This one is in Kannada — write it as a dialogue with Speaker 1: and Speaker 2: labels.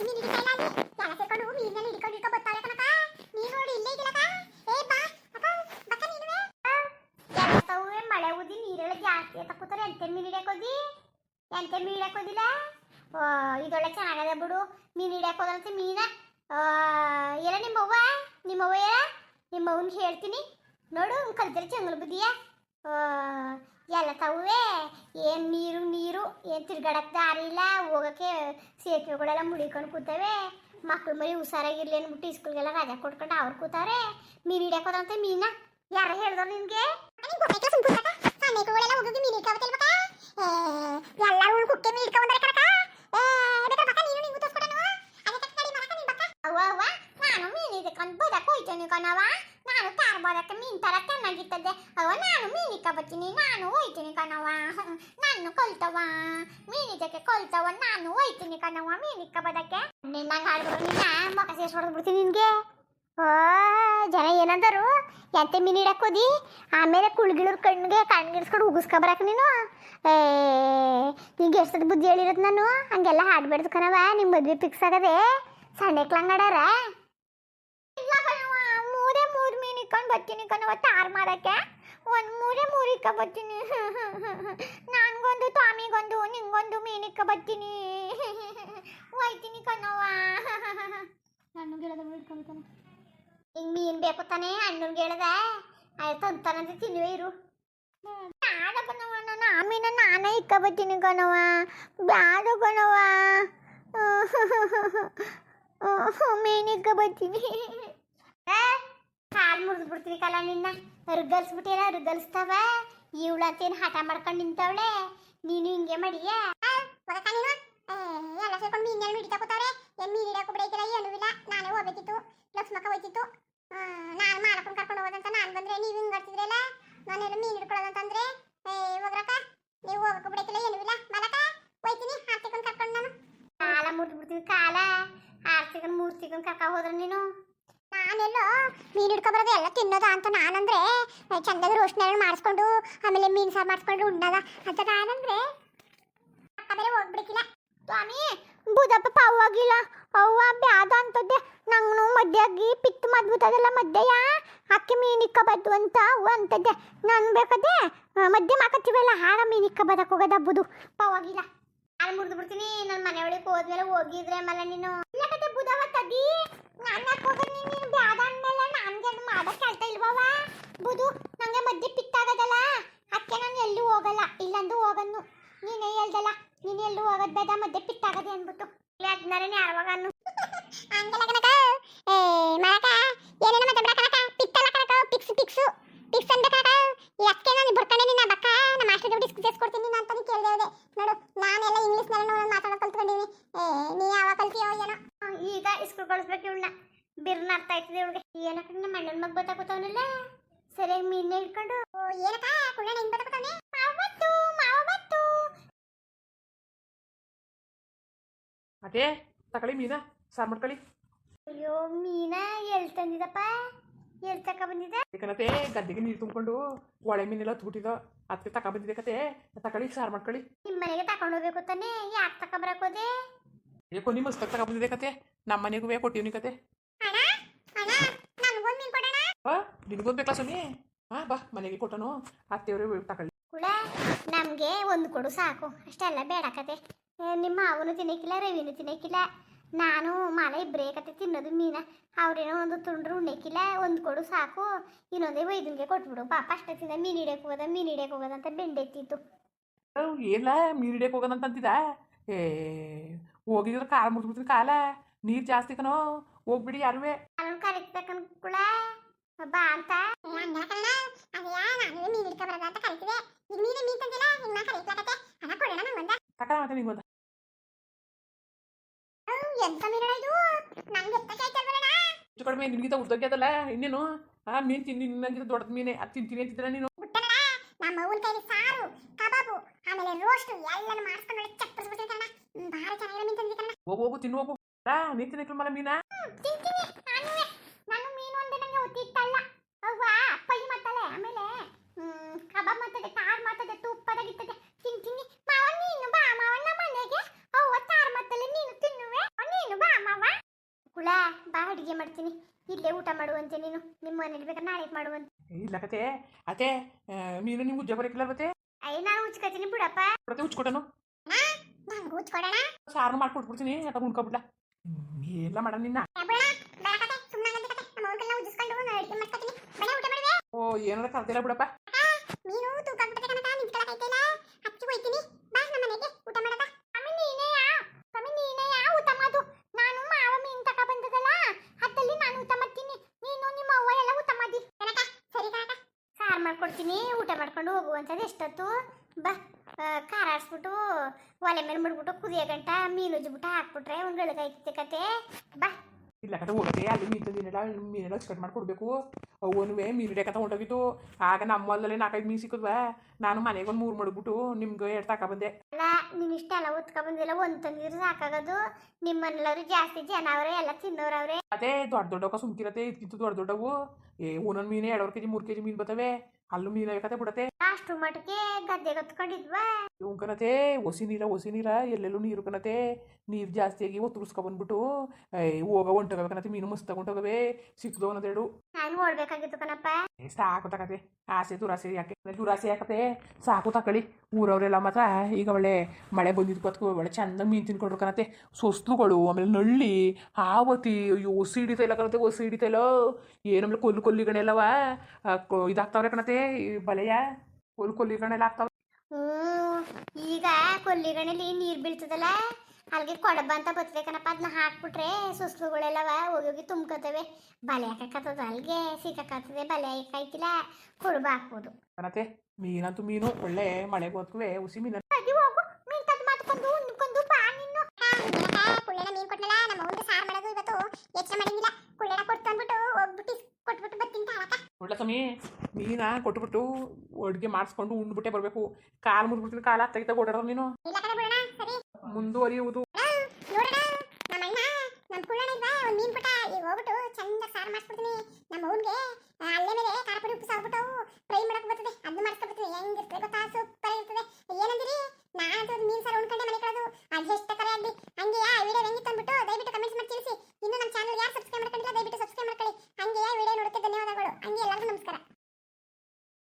Speaker 1: ಹಿಡ್ಕೊಂಡು ಬರ್ತಾಳೆ ಕಣಕ ನೀನು ನೋಡಿ ಇಲ್ಲೇ ಇದೆಯಲ್ಲಕ ಏ, ಬಾ. ಎಲ್ಲಸವುವೆ ಮಳೆ ಉದಿ ನೀರೆಲ್ಲ ಜಾಸ್ತಿ ಅಂತ ಕೂತಾರೆ? ಎಂತೆ ಮೀನು ಹಿಡಿಯಕ್ಕೆ ಎಂತೆ ಮೀನು ಹಿಡಿಯಕ್ಕೆ ಹೋಗಿಲ್ಲ ಇದೊಳ್ಳೆ ಚೆನ್ನಾಗದೆ ಬಿಡು. ಮೀನು ಹಿಡಿಯಕ್ಕೆ ಹೋದಂತೆ ಮೀನ. ಎಲ್ಲ ನಿಮ್ಮವ್ವ ನಿಮ್ಮವ್ವ ಎಲ್ಲ ನಿಮ್ಮವ್ವನ್ ಹೇಳ್ತೀನಿ. ನೋಡು ಕಲ್ತಿರ ಚಂಗಲ್ ಬುದ್ಧಿಯ? ಎಲ್ಲ ತವೇ ಏನು ನೀರು ನೀರು. ಏನು ತಿರ್ಗಾಡಕ್ಕೆ ದಾರಿ ಇಲ್ಲ, ಹೋಗೋಕ್ಕೆ ಸೇತುವೆಗಳೆಲ್ಲ ಮುಳಿಕೊಂಡು ಕೂತವೆ. ಮಕ್ಳು ಮರಿ ಹುಷಾರಾಗಿರ್ಲಿ ಅಂದ್ಬಿಟ್ಟು ಸ್ಕೂಲ್ಗೆಲ್ಲ ರಜೆ ಕೊಟ್ಕೊಂಡು ಅವ್ರು ಕೂತಾರೆ ಮೀನು ಹಿಡಿಯಕ್ಕೆ ಮೀನ? ಯಾರ ಹೇಳ್ದವ್ರು ನಿನ್ಗೆ ಸಣ್ಣಗಳೆಲ್ಲ ಹೋಗಿ ಮೀನು ಹಿಡ್ಕೊಬತ್ತಿಲ್ಬೇಕ ಎಲ್ಲರೂ ಕುಕ್ಕೆ ಮೀನು ಹಿಡ್ಕೊಂಡ್ರೆ ಕಣಕ ಬೇಕಾದ್ರೆ ನೀನು ನಿಂಗೂ ತೋರ್ಸ್ಕೊಡನು ಅದಕ್ಕೆ ಕಡಿ ಮಾಡಕ ನೀನ್ ಬಕ್ಕ ಅವ್ವ ಅವ್ವ ನಾನು ಮೀನು ಹಿಡ್ಕೊಂಡು ಬೋದಕ್ಕೆ ಹೋಯ್ತೇನೆ ಕಣವ ನಾನು ತಾರ್ ಬೋದಕ್ಕೆ ಮೀನು ತರ ಚೆನ್ನಾಗಿರ್ತದೆ ಅವ್ವ ನಾನು ಮೀನು ಹಿಡ್ಕೊಬತ್ತೀನಿ ನಾನು ಹೋಯ್ತೀನಿ ಕಣವ ನಾನು ಕೊಲ್ತವ? ಮೀನಿಜಕ್ಕೆ ಕೊಲ್ತವ? ನಾನು ಹೋಯ್ತೀನಿ ಕಣವ ಮೀನು ಬದಕ್ಕೆ. ನಿನ್ನ ಹಾಡ್ಬಿಡು ನಿನ್ನ ಮೊಕ ಸೇರ್ಸಿ ಹೊಡೆದ್ಬಿಡ್ತೀನಿ ನಿನ್ಗೆ. ಓ, ಜನ ಏನಂದರು? ಎಂತೆ ಮೀನು ಹಿಡಕೋದಿ ಆಮೇಲೆ ಕುಳ್ಗಿಳರ್ ಕಣ್ಣಿಗೆ ಕಣ್ಗಿಡ್ಸ್ಕೊಂಡು ಉಗಿಸ್ಕೊಬರಕ್ ನೀನು? ಏ, ನಿಂಗೆ ಎಷ್ಟು ಬುದ್ಧಿ ಹೇಳಿರೋದು ನಾನು? ಹಂಗೆಲ್ಲ ಹಾಡ್ಬೇಡ್ದು ಕಣವ ನಿಮ್ಮ ಮದ್ವೆ ಫಿಕ್ಸ್ ಆಗದೆ? ಸಂಡೆ ಕ್ಲಂಗಡಾರ ಇಲ್ಲ ಕಣವ ಮೂರೇ ಮೂರು ಮೀನು ಇಕ್ಕೊಂಡು ಬರ್ತೀನಿ ಕಣವ ತಾರ್ ಮಾಡಕ್ಕೆ ಒಂದು ಮೂರೇ ಮೂರು ಇಕ್ಕ ಬರ್ತೀನಿ ನನಗೊಂದು ತಾಮಿಗೊಂದು ನಿಂಗೊಂದು ಮೀನು ಇಕ್ಕ ಬರ್ತೀನಿ ಹೋಯ್ತೀನಿ ಕಣವ ನಾನು ಗೆಳದ ಇಟ್ಕೊಂತಾನೆ ಈಗ ಮೀನ್ ಬೇಕು ತಾನೇ ಅಣ್ಣನ್ಗೆ ಹೇಳ್ದ ಆಯ್ತು ಅಂತಾನಂತ ತಿನ್ನುವೆ, ಇರು. ಬ್ಯಾಡ ಕಣವ ನಾನು ಆ ಮೀನ ನಾನೇ ಇಕ್ಕ ಬರ್ತೀನಿ ಕಣವ ಬ್ಯಾಡ ಕಣವ ಮೀನ್ ಇಕ್ಕ ಬರ್ತೀನಿ ಕಾಲು ಮುರಿದ್ಬಿಡ್ತೀನಿ ಕಲ ನಿನ್ನ. ರುಗಲ್ಸ್ಬಿಟ್ಟಿಲ್ಲ ರುಗಲ್ಸ್ತಾವ ಇವಳಂತೇನು ಹಠ ಮಾಡ್ಕೊಂಡು ನಿಂತವಳೆ. ನೀನು ಹಿಂಗೆ ಮಾಡಿಯ? ಎಲ್ಲ ಸೇರ್ಕೊಂಡು ಮೀನೆಲ್ಲ ಹಿಡಿತಾ ಕೂತವ್ರೆ. ಏನ್ ಮೀನ್ ಹಿಡಿಯಕ್ಕೂ ಬಿಡೈತಿಲ್ಲ ಏನೂ ಇಲ್ಲ. ನಾನೇ ಹೋಗ್ಬೇಕಿತ್ತು. ಲಕ್ಷ್ಮಕ್ಕ ಹೋಯ್ತಿತ್ತು. ನಾನು ಮಾಡಕೊಂಡು ಕರ್ಕೊಂಡು ಹೋಗೋದಂತ ನಾನು ಬಂದ್ರೆ ನೀವು ಹಿಂಗೆ ಬರ್ತಿದ್ರಲ್ಲ ನಾನೆಲ್ಲ ಮೀನು ಹಿಡ್ಕೊಳ್ಳೋದಂತಂದ್ರೆ ಏ ಹೋಗ್ರಕ್ಕ? ನೀವು ಹೋಗಕ್ಕೆ ಬಿಡೈತಿಲ್ಲ ಏನೂ ಇಲ್ಲ. ಮಲಕ ಹೋಯ್ತೀನಿ. ಆರ್ತಿಕೊಂಡು ಕರ್ಕೊಂಡು ನಾನು. ಕಾಲ ಮುರಿದು ಬಿಡ್ತೀನಿ ಕಾಲ. ಆರ್ತಿಕೊಂಡು ಮೂರ್ತಿಕೊಂಡು ಕರ್ಕ ಹೋದ್ರೆ ನೀನು? ನಾನೆಲ್ಲೋ ಮೀನು ಹಿಡ್ಕೊಬರೋದು ಎಲ್ಲ ತಿನ್ನೋದ ಅಂತ ನಾನಂದ್ರೆ ಚಂದಾಗ ರೋಷನ್ ಮಾಡಿಸ್ಕೊಂಡು, ಆಮೇಲೆ ಮೀನು ಸಾರು ಮಾಡಿಸ್ಕೊಂಡು ಉಣ್ಣದ ಅಂತ ನಾನಂದ್ರೆ ಅಕ್ಕ ಬೇರೆ ಹೋಗ್ಬಿಡ್ಕಿಲ್ಲ ಸ್ವಾಮಿ ಬುದಪ್ಪ ಪಾವಾಗಿಲ್ಲ ಅವ್ವ ಬ್ಯಾದ ಅಂತದ್ದೆ. ನಂಗೂ ಮದ್ಯಾಗಿ ಪಿತ್ ಮದ್ಬುತ್ತದಲ್ಲ ಮದ್ದೆಯ ಅಕ್ಕಿ ಮೀನಿಕ್ಕ ಬದ್ದು ಅಂತ ಅವ್ವ ಅಂತದ್ದೆ. ನಾನು ಬೇಕದೆ ಮದ್ಯ ಮಾಕತ್ತೀವಲ್ಲ ಹಾಗ ಮೀನಿಕ್ಕ ಬದಕ್ ಹೋಗೋದು ಬುದು ಪಾವಾಗಿಲ್ಲ ಅಲ್ಲಿ ಮುರಿದು ಬಿಡ್ತೀನಿ ನನ್ನ ಮನೆ ಒಳಗೆ ಹೋದ್ಮೇಲೆ ಹೋಗಿದ್ರೆ ಮಲ್ಲ ನೀನು. ಇಲ್ಲ ತದಿ ನಾನು ಯಾಕೆ ಹೋಗೋದು ನೀನು ಬ್ಯಾದ ಅಂದ್ಮೇಲೆ ನನ್ಗೆ ಅದು ಮಾಡಕ್ಕೆ ಆಗ್ತಾ ಇಲ್ವವ ಬುದು ನಂಗೆ ಮಧ್ಯೆ ಪಿತ್ತಾಗದಲ್ಲ? ನಾನು ಎಲ್ಲೂ ಹೋಗಲ್ಲ. ಇಲ್ಲಂದು ಹೋಗನ್ನು. ನೀನೇ ಹೇಳ್ದಲ್ಲ, ನೀನು ಎಲ್ಲೂ ಹೋಗೋದು ಬೇಡ, ಮದ್ದೆ ಪಿತ್ತಾಗದೆ ಅಂದ್ಬಿಟ್ಟು. ಹಂಗಲ್ಲ ಕನಕ ಏ ಮರಕ ಏನೇನ ಮಾತಾಡ ಕನಕ ಪಿತ್ತಲ್ಲ ಕನಕ ಪಿಕ್ಸ್ ಪಿಕ್ಸು ಪಿಕ್ಸ್ ಅಂತ ಕನಕ ಯಾಕೆ ನಾನು ಬರ್ಕೊಂಡೆ ನಿನ್ನ ಬಕ್ಕ ನಮ್ಮ ಮಾಸ್ಟರ್ಗೆ ಡಿಸ್ಕ್ ಸೇರಿಸ್ಕೊಡ್ತೀನಿ ನೀನು ಅಂತಾನೆ ಕೇಳ್ದೆ ಇದೆ ನೋಡು ನಾನೆಲ್ಲ ಇಂಗ್ಲೀಷ್ನಲ್ಲಿ ಮಾತಾಡೋ ಕಲ್ತ್ಕೊಂಡಿನಿ ಏ ನೀ ಯಾವಾಗ ಕಲ್ತೀಯೋ ಏನೋ ಈಗ ಸ್ಕೂಲ್ ಕಳಿಸ್ಬೇಕು ಇವಳನ್ನ ಬಿರ್ನ ಅರ್ಥ ಆಯ್ತದೆ ಇವಳಿಗೆ ಏನಕ್ಕ ನಮ್ಮ ಅಣ್ಣನ ಮಗ ಬತ್ತಾಕೋತಾವನಲ್ಲ ಸರಿಯಾಗಿ ಮೀನ್ ಹಿಡ್ಕೊಂಡು. ಏನಕ್ಕ? ಕುಳ್ಳ ಹೆಂಗ್ ಬತ್ತಾಕೋತಾನೆ ಮಾವ ಬತ್ತು ಮಾವ ಬತ್ತು
Speaker 2: ಅದೇ ತಕಳಿ ಮೀನಾ ಸಾರ್ ಮಾಡ್ಕೊಳ್ಳಿ
Speaker 1: ಅಯ್ಯೋ ಮೀನಾ ಎಲ್ಲಿ ತಂದಿದಪ್ಪ? ಎಲ್ಲಿ ತಕ ಬಂದಿದ?
Speaker 2: ಯಾಕನತೆ ಗದ್ದೆಗೆ ನೀರು ತುಂಬಿಕೊಂಡು ಒಳೆ ಮೀನೆಲ್ಲ ತೂಟಿದ. ಅದಕ್ಕೆ ತಕ ಬಂದಿದೆ ಕತೆ ತಕಳಿ ಸಾರು ಮಾಡ್ಕೊಳ್ಳಿ
Speaker 1: ನಿಮ್ಮ ಮನೆಗೆ ತಕೊಂಡು ಹೋಗ್ಬೇಕು ತಾನೆ? ಯಾಕೆ ತಕ ಬರಕೋದೆ
Speaker 2: ಏಕೋ ನಿಮ್ಮ ಮಸ್ತಾಗ ತಕ ಬಂದಿದೆ ಕತೆ ನಮ್ಮ ಮನೆಗೂ ಕೊಟ್ಟಿವ್ನಿ ಕತೆ
Speaker 1: ಅಣ್ಣ ಅಣ್ಣ ನನಗೊಂದು ಮೀನ್ ಕೊಡೋಣ
Speaker 2: ಹಾ ನಿನಗೊಂದು ಬೇಕಲ್ಲ ಸುಮ್ಮನೆ ಹಾ ಬಾ ಮನೆಗೆ ಕೊಟ್ಟನು. ಅತ್ತೆಯವ್ರೆ ತಗೊಳ್ಳಿ.
Speaker 1: ಕೂಡ ನಮಗೆ ಒಂದು ಕೊಡು ಸಾಕು. ಅಷ್ಟೆಲ್ಲ ಬೇಡ ಕತೆ. ನಿಮ್ಮ ಅವನು ತಿನ್ನಕ್ಕಿಲ್ಲ ರವಿನೂ ತಿನ್ನಕ್ಕಿಲ್ಲ ನಾನು ಮಾಲೆ ಇಬ್ಬರೇ ಕತೆ ತಿನ್ನೋದು ಮೀನ. ಅವ್ರೇನೋ ಒಂದು ತುಂಡ್ರು ಉಣ್ಣಕ್ಕಿಲ್ಲ ಒಂದು ಕೊಡು ಸಾಕು. ಇನ್ನೊಂದೇ ವೈದ್ಯನ್ಗೆ ಕೊಟ್ಬಿಡು. ಪಾಪ ಅಷ್ಟೇ ತಿಂದ ಮೀನು ಹಿಡಿಯಕ್ಕೆ ಹೋಗೋದ ಮೀನು ಹಿಡಿಯಕ್ಕೆ ಹೋಗೋದಂತ ಬೆಂಡೆತ್ತಿತ್ತು.
Speaker 2: ಏನ ಮೀನು ಹಿಡಿಯಕ್ಕೆ ಹೋಗೋದಂತ ಅಂತಿದ್ದ ಏ ಹೋಗಿದ್ರೆ ಕಾಲ ಮುಟ್ಬಿಡ್ತೀನಿ ಕಾಲ. ನೀರು ಜಾಸ್ತಿ ಕಣೋ. ಹೋಗ್ಬಿಡಿ ಯಾರುವೆ.
Speaker 1: ಕರೆಕ್ಟ್ ಕುಳ ಬಾ ಅಂತ. ಮೀನು ಹಿಡ್ಕ ಬರೋದ ಅಂತ ಕರಿತಿದೆ ಈಗ ನೀನೇ ಮೀನ್ ತಂದಿಲ್ಲ ಹಿಂಗ್ ನಾ ಕರಿತ್ಲಕತ್ತೆ ಹಣ ಕೊಡೋಣ ಎಂತ ಇದು? ನಂಗೆ ಎತ್ತಕ್ಕೆ ಆಯ್ತಾ ಬರೋಣ
Speaker 2: ಹೆಚ್ಚು ಕಡಿಮೆ ನಿನಗಿಂತ ಉದ್ದೋಗ್ಯದಲ್ಲ ಇನ್ನೇನು? ಆ ಮೀನು ತಿಂದು ನಿನ್ನಂಗಿಂತ ದೊಡ್ಡ ಮೀನೆ ಅದು ತಿಂತೀನಿ ಅಂತಿದ್ರೆ ನೀನು?
Speaker 1: ಬಿಟ್ಟನಲ್ಲ ನಮ್ಮ ಅವ್ವನ ಕೈಲಿ ಸಾರು ಕಬಾಬು ಆಮೇಲೆ ರೋಸ್ಟ್ ಎಲ್ಲಾನು ಮಾಡಿಸ್ಕೊಂಡು ಚಪ್ಪರಿಸ್ಬಿಟ್ಟಿರ್ತಾನ ಭಾಳ ಚೆನ್ನಾಗಿರೋ ಮೀನ್ ತಂದಿದ್ದಲ್ಲ
Speaker 2: ಹೋಗು ಹೋಗು ತಿನ್ನು ಹೋಗು. ನೀನು ತಿನ್ನಕ್ಕಿಲ್ಲ ಮಲ ಮೀನಾ?
Speaker 1: ತಿಂತೀನಿ ನಾನು ನಾನು ಮೀನು ಅಂದ್ರೆ ನಂಗೆ ಗೊತ್ತಿತ್ತಲ್ಲ ಅವ್ವಾ ಪೈ ಮಾತಾಳೆ ಆಮೇಲೆ ಕಬಾಬ್ ಮಾಡ್ತದೆ ಕಾರ್ ಮಾಡ್ತದೆ ತಿನ್ ತಿಂತೀನಿ ಮಾವ ನೀನು ಬಾ ಮಾವನ ಮನೆಗೆ. ಅವ್ವ ತಾರ್ ಮತ್ತಲೆ ನೀನು ತಿನ್ನುವೆ. ನೀನು ಬಾ ಅಡುಗೆ ಮಾಡ್ತೀನಿ. ಇಲ್ಲೇ ಊಟ ಮಾಡುವಂತೆ ನೀನು. ನಿಮ್ಮ ಮನೇಲಿ ಬೇಕಾದ್ರೆ ನಾಳೆ ಮಾಡುವಂತೆ.
Speaker 2: ಇಲ್ಲ ಕತೆ ಅತೆ ನೀನು ನಿಮ್ಗೆ ಉಜ್ಜ ಬರಕಿಲ್ಲ ಮತ್ತೆ
Speaker 1: ಅಯ್ಯ ನಾನು ಉಚ್ಕತೀನಿ ಬಿಡಪ್ಪ.
Speaker 2: ಕೊಡತೆ ಉಚ್ಕೊಟ್ಟನು
Speaker 3: ನಂಗೆ ಉಚ್ಕೊಡೋಣ.
Speaker 2: ಸಾರು ಮಾಡ್ಕೊಟ್ಬಿಡ್ತೀನಿ ಯಾಕೆ ಉಣ್ಕೊಬಿಡ್ಲ. ಎಲ್ಲ ಮಾಡ ನಿನ್ನ
Speaker 3: ಯಾಬಳ ಬೇಕತೆ ಸುಮ್ಮನೆ ಕತೆ ನಮ್ಮ ಅವ್ರಿಗೆಲ್ಲ ಉಜ್ಜಿಸ್ಕೊಂಡು ನಾನು ಅಡುಗೆ ಮಾಡ್ಕೊತೀನಿ. ಬನ್ನಿ ಊಟ ಮಾಡುವೆ?
Speaker 2: ಓ ಏನಾರ ಕರ್ದಿಲ್ಲ ಬಿಡಪ್ಪ.
Speaker 3: ನೀನು ತೂಕ ಆಗ್ಬಿಟ್ಟೆ ಕಣಕ ನಿಂತ್ಕೊಳಕೈತಿಲ್ಲ ಹಚ್ಚಿ ಹೋಯ್ತೀನಿ. ಬಾ ನಮ್ಮ ಮನೆಗೆ ಊಟ ಮಾಡಕ.
Speaker 1: ಊಟ ಮಾಡು. ನಾನು ಮಾವ ಮೀನು ತಕ ಬಂದದಲ್ಲ ಹತ್ತಲ್ಲಿ ನಾನು ಊಟ ಮಾಡ್ತೀನಿ. ನೀನು ನಿಮ್ಮ ಅವ್ವ ಎಲ್ಲ ಊಟ ಮಾಡಿ.
Speaker 3: ಕಣಕ ಸರಿ
Speaker 1: ಮಾಡ್ಕೊಡ್ತೀನಿ. ಊಟ ಮಾಡ್ಕೊಂಡು ಹೋಗುವಂಥದ್ದು ಎಷ್ಟೊತ್ತು? ಬಾ ಖಾರ ಆಡಿಸ್ಬಿಟ್ಟು ಒಲೆ ಮೇಲೆ ಮುಡ್ಬಿಟ್ಟು ಕುದಿಯ ಗಂಟ ಮೀನು ಉಜ್ಬಿಟ್ಟು ಹಾಕ್ಬಿಟ್ರೆ ಒಂದು ಕತೆ. ಬಾ.
Speaker 2: ಇಲ್ಲ ಕತೆ ಹೋಗತ್ತೆ ಅಲ್ಲಿ ಮೀನು ಮೀನೆಲ್ಲ ಮೀನೆಲ್ಲ ಕಟ್ ಮಾಡಿಕೊಡ್ಬೇಕು. ಅವನುವೆ ಮೀನು ಹಿಡಿಯಕತ್ತ ಹೊಂಟೋಗಿತ್ತು ಆಗ ನಮ್ಮ ಹೊಲದಲ್ಲಿ ನಾಲ್ಕೈದು ಮೀನು ಸಿಕ್ಕದ್ವ. ನಾನು ಮನೆಗೆ ಒಂದು ಮೂರು ಮಾಡಿಬಿಟ್ಟು ನಿಮ್ಗೆ ಎರಡು ತಕ ಬಂದೆ.
Speaker 1: ಅಲ್ಲ ಇಷ್ಟ ಎಲ್ಲ ಉತ್ಕೊ ಬಂದಿಲ್ಲ ಒಂದು ತಂದಿರು ಸಾಕಾಗೋದು. ನಿಮ್ಮನ್ನೆಲ್ಲರೂ ಜಾಸ್ತಿ ಜನ ಅವರೇ ಎಲ್ಲ ತಿನ್ನೋರವ್ರೆ
Speaker 2: ಅದೇ ದೊಡ್ಡ ದೊಡ್ಡವ ಸುಮ್ಕಿರತ್ತೆ ಇದಕ್ಕಿಂತ ದೊಡ್ಡ ದೊಡ್ಡವು. ಏ ಒಂದೊಂದು ಮೀನು ಎರಡೂವರೆ ಕೆಜಿ ಮೂರು ಕೆಜಿ ಮೀನು ಬರ್ತವೆ. ಅಲ್ಲೂ ಕತೆ ಬಿಡತ್ತೆ.
Speaker 1: ಅಷ್ಟು ಮಟ್ಟಿಗೆ ಗದ್ದೆ ಕತ್ಕೊಂಡಿದ್ವಾ ಇವ್
Speaker 2: ಕನತೆ ಒಸಿ ನೀರ ಒಸಿ ನೀರ ಎಲ್ಲೆಲ್ಲೂ ನೀರು ಕನತೆ ನೀರು ಜಾಸ್ತಿಯಾಗಿ ಒತ್ತುರ್ಸ್ಕೊ ಬಂದ್ಬಿಟ್ಟು ಹೋಗ ಹೊಂಟೋಗವೆ ಕನತೆ ಮೀನು ಮಸ್ತ್ ತಗೊಂಡೋಗವೆ. ಸಿಕ್ದು ಅನ್ನೋದೇಳು
Speaker 1: ನಾನು ನೋಡ್ಬೇಕಾಗಿತ್ತು ಕಣಪ್ಪ.
Speaker 2: ಏ, ಸಾಕು ತಕತೆ. ಆಸೆ ದುರಾಸೆ ಯಾಕೆ? ದುರಾಸೆ ಯಾಕತೆ? ಸಾಕು ತಕಳಿ. ಊರವರೆಲ್ಲ ಮಾತ್ರ ಈಗ ಒಳ್ಳೆ ಮಳೆ ಬಂದಿದ್ದು ಒಳ್ಳೆ ಚಂದ ಮೀನು ತಿನ್ಕೊಂಡ್ರು ಕನತೆ ಸೊಸ್ಲುಗಳು ಆಮೇಲೆ ನಳ್ಳಿ ಆವತಿ ಅಯ್ಯೋ ಒಸಿ ಹಿಡಿತಾ ಇಲ್ಲ ಕನತೆ ಒಸಿ ಹಿಡಿತಾ ಇಲ್ಲೋ. ಕೊಲ್ಲು ಕೊಲ್ಲಿಗಳೆಲ್ಲವ ಇದಾಗ್ತಾವ್ರೆ ಕಣತೆ. ಈ ಬಲೆಯ ಹುಲ್ ಕೊಲ್ಲಿಗಳೆಲ್ಲ ಆಗ್ತಾವ.
Speaker 1: ಈಗ ಕೊಲ್ಲಿಗಣಲಿ ನೀರು ಬೀಳ್ತದಲ್ಲ ಅಲ್ಲಿಗೆ ಕೊಡಬ ಅಂತ ಬರ್ತದೆ ಕಣಪ್ಪ ಅದನ್ನ ಹಾಕ್ಬಿಟ್ರೆ ಸುಸ್ಲುಗಳೆಲ್ಲವ ಹೋಗಿ ಹೋಗಿ ತುಂಬ್ಕೊತವೆ ಬಲೆ ಹಾಕಕತ್ತದ ಅಲ್ಲಿಗೆ ಸಿಕ್ಕಾಕತ್ತದೆ ಬಲೆ ಹಾಕಾಯ್ತಿಲ್ಲ ಕೊಡಬ ಹಾಕ್ಬೋದು
Speaker 2: ಕನತೆ ಮೀನಂತೂ ಮೀನು ಒಳ್ಳೆ ಮಳೆಗೆ ಹೊತ್ಕುವೆ ಉಸಿ ಮೀನು
Speaker 1: ಅಡಿ ಹೋಗು ಮೀನ್ ತದ್ ಮಾಡ್ಕೊಂಡು ಉಣ್ಕೊಂಡು ಬಾ
Speaker 3: ಕುಳ್ಳೆನ ಮೀನ್ ನಮ್ಮ ಅವ್ನಿಗೆ ಸಾರು ಮಾಡೋದು ಇವತ್ತು ಯೋಚನೆ ಮಾಡಿಲ್ಲ ಕುಳ್ಳೆನ ಹೋಗ್ಬಿಟ್ಟು ಕೊಟ್ಬಿಟ್ಟು ಬರ್ತೀನಿ ತಾಳಕ
Speaker 2: ಒಳ್ಳೆ ಸಮಿ ಮೀನ ಕೊಟ್ಬಿಟ್ಟು ಅಡುಗೆ ಮಾಡಿಸ್ಕೊಂಡು ಉಂಡ್ಬಿಟ್ಟೆ ಬರಬೇಕು. ಕಾಲು ಮುರಿದ್ಬಿಡ್ತೀನಿ, ಕಾಲ ತೆಗಿತಾ ಓಡಾಡೋ ನೀನು.
Speaker 3: ಮುಂದುವರಿಯುವುದು. ನಮ್ಮ ಅವ್ನಿಗೆ ಅಲ್ಲೇ
Speaker 2: ಮೇಲೆ
Speaker 3: ಖಾರ ಪುಡಿ ಉಪ್ಪು ಸಾಕ್ಬಿಟ್ಟು ಫ್ರೈ ಮಾಡಕ್ ಬರ್ತದೆ ಅದು ಮಾಡ್ಸ್ಕೊಬರ್ತದೆ